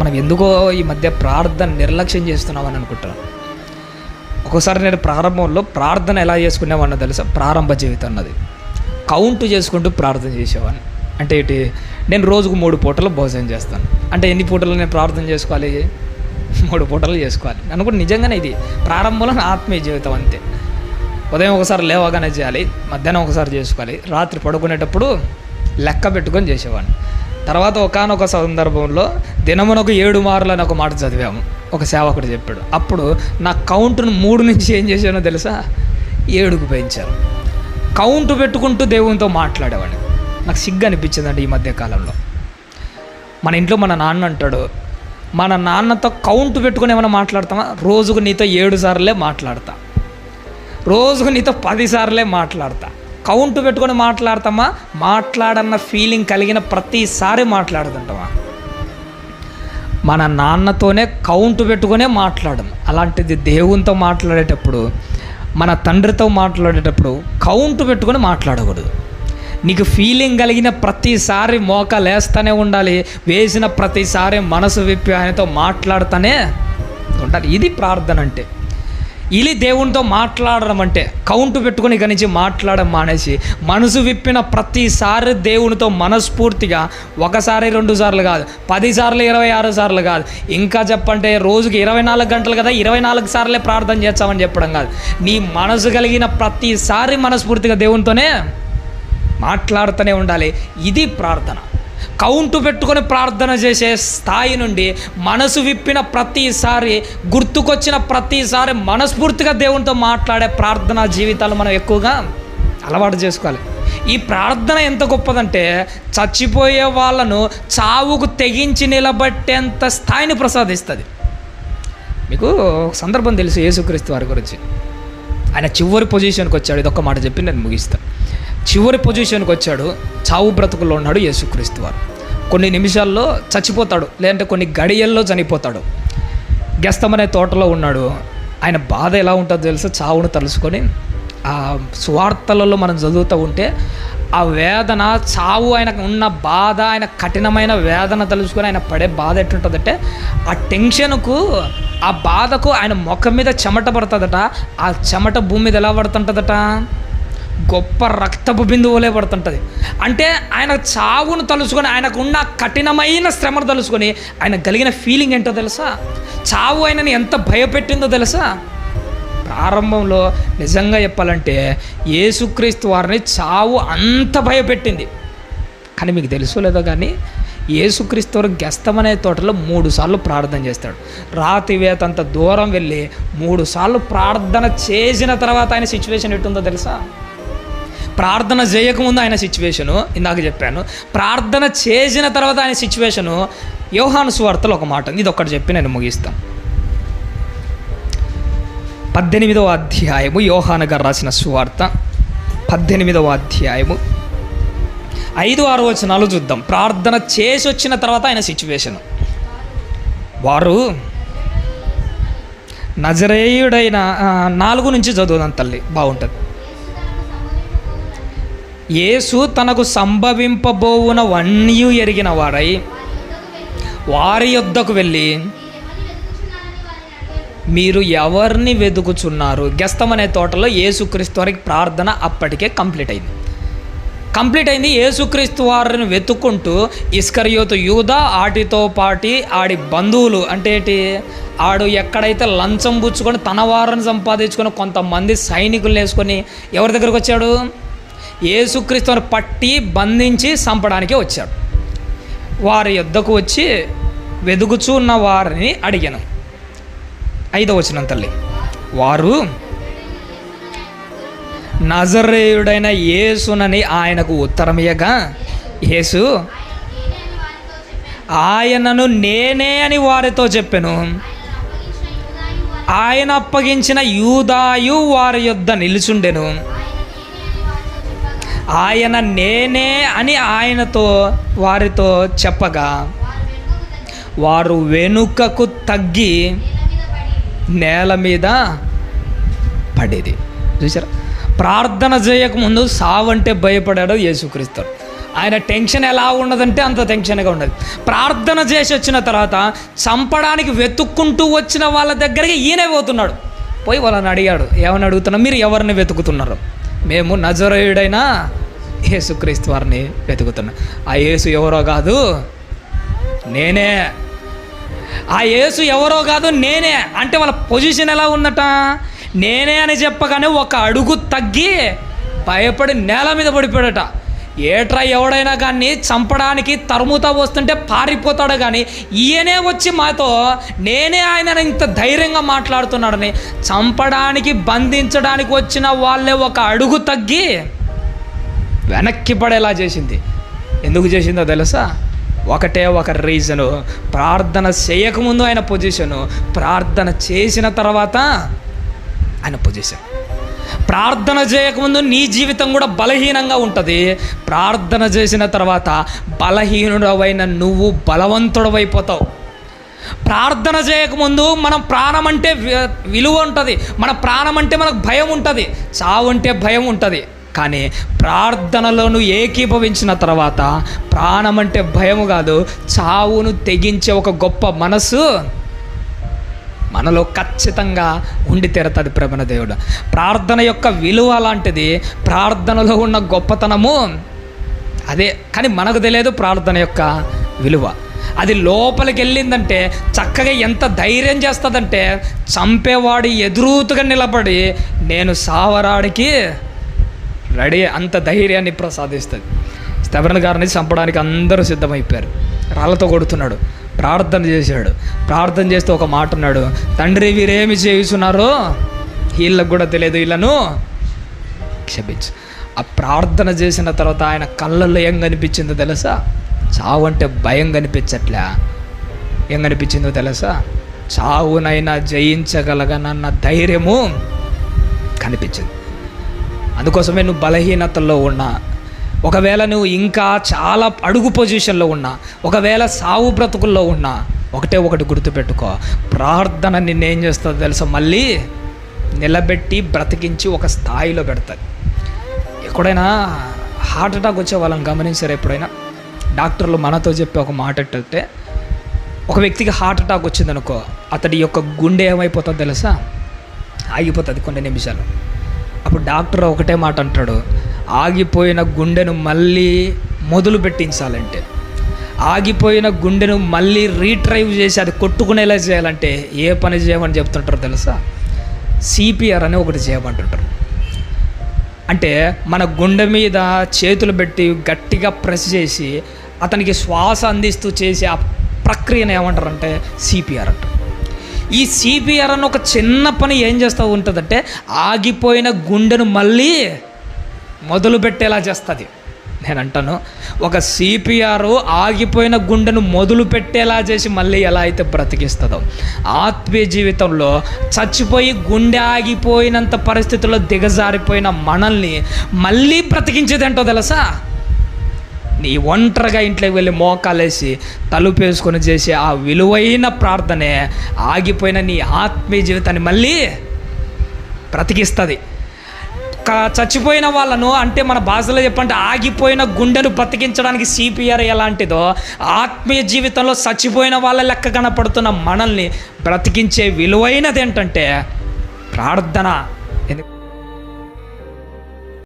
మనం ఎందుకో ఈ మధ్య ప్రార్థన నిర్లక్ష్యం చేస్తున్నామని అనుకుంటున్నాను ఒక్కోసారి నేను ప్రారంభంలో ప్రార్థన ఎలా చేసుకునేవాడినో తెలుసా? ప్రారంభ జీవితం అన్నది. కౌంట్ చేసుకుంటూ ప్రార్థన చేసేవాడిని. అంటే ఏంటి? నేను రోజుకు మూడు పూటలు భోజనం చేస్తాను. అంటే ఎన్ని పూటలు నేను ప్రార్థన చేసుకోవాలి? మూడు పూటలు చేసుకోవాలి. అనుకుంటే నిజంగానే ఇది ప్రారంభంలో నా ఆత్మీయ జీవితం అంతే. ఉదయం ఒకసారి లేవగానే చేయాలి మధ్యాహ్నం ఒకసారి చేసుకోవాలి రాత్రి పడుకునేటప్పుడు లెక్క పెట్టుకొని చేసేవాడిని. తర్వాత ఒకనొక సందర్భంలో దినమునకు ఏడు మార్లు అని ఒక మాట చదివాము. ఒక సేవకుడు చెప్పాడు అప్పుడు నా కౌంటును మూడు నుంచి ఏం చేశానో తెలుసా? ఏడుకు పెంచాను కౌంట్ పెట్టుకుంటూ దేవునితో మాట్లాడేవాడిని. నాకు సిగ్గు అనిపించిందండి ఈ మధ్యకాలంలో మన ఇంట్లో మన నాన్న అంటాడు మన నాన్నతో కౌంట్ పెట్టుకొని ఏమైనా మాట్లాడతామా రోజుకు నీతో ఏడు సార్లే మాట్లాడతా. రోజుకు నీతో పదిసార్లే మాట్లాడతా. కౌంట్ పెట్టుకొని మాట్లాడతామా? మాట్లాడన్న ఫీలింగ్ కలిగిన ప్రతిసారి మాట్లాడుతుంటామా మన నాన్నతోనే కౌంట్ పెట్టుకునే మాట్లాడడం అలాంటిది దేవునితో మాట్లాడేటప్పుడు మన తండ్రితో మాట్లాడేటప్పుడు కౌంట్ పెట్టుకొని మాట్లాడకూడదు. నీకు ఫీలింగ్ కలిగిన ప్రతిసారి మోకాలు వేస్తూనే ఉండాలి. వేసిన ప్రతిసారి మనసు విప్పి ఆయనతో మాట్లాడుతూనే ఉండాలి. ఇది ప్రార్థన అంటే. ఇది దేవునితో మాట్లాడడం అంటే కౌంట్ పెట్టుకొని ఇక నుంచి మాట్లాడడం మానేసి మనసు విప్పిన ప్రతిసారి దేవునితో మనస్ఫూర్తిగా ఒకసారి రెండు సార్లు కాదు పది సార్లు ఇరవై ఆరు సార్లు కాదు ఇంకా చెప్పంటే రోజుకి ఇరవై నాలుగు గంటలు కదా ఇరవై నాలుగు సార్లే ప్రార్థన చేస్తామని చెప్పడం కాదు. నీ మనసు కలిగిన ప్రతిసారి మనస్ఫూర్తిగా దేవునితోనే మాట్లాడుతూనే ఉండాలి. ఇది ప్రార్థన. కౌంటు పెట్టుకొని ప్రార్థన చేసే స్థాయి నుండి మనసు విప్పిన ప్రతిసారి గుర్తుకొచ్చిన ప్రతిసారి మనస్ఫూర్తిగా దేవునితో మాట్లాడే ప్రార్థనా జీవితాలు మనం ఎక్కువగా అలవాటు చేసుకోవాలి. ఈ ప్రార్థన ఎంత గొప్పదంటే చచ్చిపోయే వాళ్ళను చావుకు తెగించి నిలబట్టేంత స్థాయిని ప్రసాదిస్తుంది. మీకు సందర్భం తెలుసు యేసుక్రీస్తు వారి గురించి. ఆయన చివరి పొజిషన్కి వచ్చాడు ఇదొక మాట చెప్పి నేను ముగిస్తాను చివరి పొజిషన్కి వచ్చాడు. చావు బ్రతుకుల్లో ఉన్నాడు యేసుక్రీస్తు వారు. కొన్ని నిమిషాల్లో చచ్చిపోతాడు లేదంటే కొన్ని గడియల్లో చనిపోతాడు. గెస్తమనే తోటలో ఉన్నాడు. ఆయన బాధ ఎలా ఉంటుందో తెలుసు? చావును తలుసుకొని ఆ సువార్తలలో మనం చదువుతూ ఉంటే ఆ వేదన చావు ఆయనకు ఉన్న బాధ ఆయన కఠినమైన వేదన తలుచుకొని ఆయన పడే బాధ ఎట్లుంటుందంటే ఆ టెన్షన్కు ఆ బాధకు ఆయన ముఖం మీద చెమట పడుతుందట. ఆ చెమట భూమి మీద ఎలా పడుతుంటుందట? గొప్ప రక్తపు బిందువులే పడుతుంటుంది. అంటే ఆయన చావును తలుచుకొని ఆయనకున్న కఠినమైన శ్రమను తలుచుకొని ఆయన కలిగిన ఫీలింగ్ ఏంటో తెలుసా? చావు ఆయనని ఎంత భయపెట్టిందో తెలుసా? ప్రారంభంలో నిజంగా చెప్పాలంటే యేసుక్రీస్తు వారిని చావు అంత భయపెట్టింది. కానీ మీకు తెలుసో లేదో కానీ యేసుక్రీస్తు వారు గెస్తమనే తోటలో మూడు సార్లు ప్రార్థన చేస్తాడు. రాతి వేతంత దూరం వెళ్ళి మూడు సార్లు ప్రార్థన చేసిన తర్వాత ఆయన సిచ్యువేషన్ ఎట్టుందో తెలుసా? ప్రార్థన చేయకముందు ఆయన సిచ్యువేషను ఇందాక చెప్పాను. ప్రార్థన చేసిన తర్వాత ఆయన సిచ్యువేషను యోహాను సువార్తలో ఒక మాట ఇది ఒక్కటి చెప్పి నేను ముగిస్తాను పద్దెనిమిదవ అధ్యాయము యోహాను గారు రాసిన సువార్త. పద్దెనిమిదవ అధ్యాయము. ఐదు ఆరు వచనాలు చూద్దాం. ప్రార్థన చేసి వచ్చిన తర్వాత ఆయన సిచ్యువేషన్. వారు నజరేయుడైన నాలుగు నుంచి చదువుదాం తల్లి. బాగుంటుంది. యేసు తనకు సంభవింపబోవునవన్నీ ఎరిగిన వాడై వారి యొద్దకు వెళ్ళి మీరు ఎవరిని వెతుకుచున్నారు గెస్తమనే తోటలో యేసుక్రీస్తు వారికి ప్రార్థన అప్పటికే కంప్లీట్ అయింది. కంప్లీట్ అయింది. యేసుక్రీస్తు వారిని వెతుక్కుంటూ ఇస్కరియోతు యూద ఆటితో పాటి ఆడి బంధువులు అంటే ఏంటి? ఆడు ఎక్కడైతే లంచం పుచ్చుకొని తన వారిని సంపాదించుకొని కొంతమంది సైనికులు వేసుకొని ఎవరి దగ్గరకు వచ్చాడు? యేసుక్రీస్తు పట్టి బంధించి చంపడానికి వచ్చాడు. వారి యుద్ధకు వచ్చి వెదుగుచున్న వారిని అడిగాను. ఐదవ వచనం తల్లి. వారు నజరేయుడైన యేసునని ఆయనకు ఉత్తరమియగా యేసు ఆయనను నేనే అని వారితో చెప్పాను. ఆయన అప్పగించిన యూదాయు వారి యొద్ద నిలుచుండెను. ఆయన నేనే అని ఆయనతో వారితో చెప్పగా వారు వెనుకకు తగ్గి నేల మీద పడేది. చూసారా ప్రార్థన చేయకముందు సావంటే భయపడాడు యేసుక్రీస్తు. ఆయన టెన్షన్ ఎలా ఉన్నదంటే అంత టెన్షన్గా ఉన్నది. ప్రార్థన చేసి వచ్చిన తర్వాత చంపడానికి వెతుక్కుంటూ వచ్చిన వాళ్ళ దగ్గరికి ఈయనే పోతున్నాడు. పోయి వాళ్ళని అడిగాడు ఏమని అడుగుతున్నా మీరు ఎవరిని వెతుకుతున్నారు? మేము నజరేయుడైనా యేసుక్రీస్తు వారిని వెతుకుతున్నా. ఆ యేసు ఎవరో కాదు నేనే. ఆ యేసు ఎవరో కాదు నేనే. అంటే వాళ్ళ పొజిషన్ ఎలా ఉందట? నేనే అని చెప్పగానే ఒక అడుగు తగ్గి భయపడి నేల మీద పడిపోయాడట. ఏట్రా ఎవడైనా కానీ చంపడానికి తరుముతా వస్తుంటే పారిపోతాడు కానీ ఈయనే వచ్చి మాతో నేనే ఆయన ఇంత ధైర్యంగా మాట్లాడుతున్నాడని చంపడానికి బంధించడానికి వచ్చిన వాళ్ళే ఒక అడుగు తగ్గి వెనక్కి పడేలా చేసింది. ఎందుకు చేసిందో తెలుసా? ఒకటే ఒక రీజను ప్రార్థన చేయకముందు ఆయన పొజిషను ప్రార్థన చేసిన తర్వాత ఆయన పొజిషన్ ప్రార్థన చేయకముందు నీ జీవితం కూడా బలహీనంగా ఉంటుంది. ప్రార్థన చేసిన తర్వాత బలహీనుడవైన నువ్వు బలవంతుడవైపోతావు. ప్రార్థన చేయకముందు మనం ప్రాణం అంటే వి- విలువ ఉంటుంది. మన ప్రాణం అంటే మనకు భయం ఉంటుంది. చావు అంటే భయం ఉంటుంది. కానీ ప్రార్థనలో ఏకీభవించిన తర్వాత ప్రాణం అంటే భయం కాదు చావును తెగించే ఒక గొప్ప మనసు మనలో ఖచ్చితంగా ఉండి తీరుతుంది ప్రమణ దేవుడు. ప్రార్థన యొక్క విలువ లాంటిది ప్రార్థనలో ఉన్న గొప్పతనము అదే కానీ మనకు తెలియదు ప్రార్థన యొక్క విలువ. అది లోపలికి వెళ్ళిందంటే చక్కగా ఎంత ధైర్యం చేస్తుందంటే చంపేవాడు ఎదురుతుగా నిలబడి నేను సావరాడికి రెడీ అంత ధైర్యాన్ని ప్రసాదిస్తుంది. స్తవరణ గారిని చంపడానికి అందరూ సిద్ధమైపోయారు. రాళ్ళతో కొడుతున్నాడు. ప్రార్థన చేశాడు. ప్రార్థన చేస్తే ఒక మాట అన్నాడు తండ్రి వీరేమి చేస్తున్నారో వీళ్ళకు కూడా తెలియదు. వీళ్ళను క్షమించు. ఆ ప్రార్థన చేసిన తర్వాత ఆయన కళ్ళల్లో ఏం కనిపించిందో తెలుసా? చావు అంటే భయం కనిపించట్లే. ఏం కనిపించిందో తెలుసా? చావునైనా జయించగలగనన్న ధైర్యము కనిపించింది. అందుకోసమే నువ్వు బలహీనతల్లో ఉన్నా. ఒకవేళ నువ్వు ఇంకా చాలా అడుగు పొజిషన్లో ఉన్నా ఒకవేళ సావు బ్రతుకుల్లో ఉన్నా ఒకటే ఒకటి గుర్తుపెట్టుకో. ప్రార్థన నిన్నేం చేస్తుందో తెలుసా? మళ్ళీ నిలబెట్టి బ్రతికించి ఒక స్థాయిలో పెడుతుంది. ఎక్కడైనా హార్ట్ అటాక్ వచ్చే వాళ్ళని గమనించారు ఎప్పుడైనా? డాక్టర్లు మనతో చెప్పే ఒక మాట ఏంటంటే ఒక వ్యక్తికి హార్ట్ అటాక్ వచ్చిందనుకో అతడి యొక్క గుండె ఏమైపోతుందో తెలుసా? ఆగిపోతుంది కొన్ని నిమిషాలు. అప్పుడు డాక్టర్ ఒకటే మాట అంటాడు ఆగిపోయిన గుండెను మళ్ళీ మొదలు పెట్టించాలంటే ఆగిపోయిన గుండెను మళ్ళీ రీట్రైవ్ చేసి అది కొట్టుకునేలా చేయాలంటే ఏ పని చేయమని చెప్తుంటారో తెలుసా? సిపిఆర్ అని ఒకటి చేయమంటుంటారు. అంటే మన గుండె మీద చేతులు పెట్టి గట్టిగా ప్రెస్ చేసి అతనికి శ్వాస అందిస్తూ చేసే ఆ ప్రక్రియను ఏమంటారంటే సిపిఆర్ అంటారు. ఈ సిపిఆర్ అన్న ఒక చిన్న పని ఏం చేస్తూ ఉంటుందంటే ఆగిపోయిన గుండెను మళ్ళీ మొదలు పెట్టేలా చేస్తుంది. నేను అంటాను ఒక సిపిఆర్ ఆగిపోయిన గుండెను మొదలు పెట్టేలా చేసి మళ్ళీ ఎలా అయితే బ్రతికిస్తుందో ఆత్మీయ జీవితంలో చచ్చిపోయి గుండె ఆగిపోయినంత పరిస్థితుల్లో దిగజారిపోయిన మనల్ని మళ్ళీ బ్రతికించేది ఏంటో తెలుసా? నీ ఒంటరిగా ఇంట్లోకి వెళ్ళి మోకాలేసి తలుపేసుకొని చేసే ఆ విలువైన ప్రార్థనే ఆగిపోయిన నీ ఆత్మీయ జీవితాన్ని మళ్ళీ బ్రతికిస్తుంది. క- చచ్చిపోయిన వాళ్ళను అంటే మన భాషలో చెప్పంటే ఆగిపోయిన గుండెను బతికించడానికి సిపిఆర్ ఎలాంటిదో ఆత్మీయ జీవితంలో చచ్చిపోయిన వాళ్ళ లెక్క కనపడుతున్న మనల్ని బ్రతికించే విలువైనది ఏంటంటే ప్రార్థన.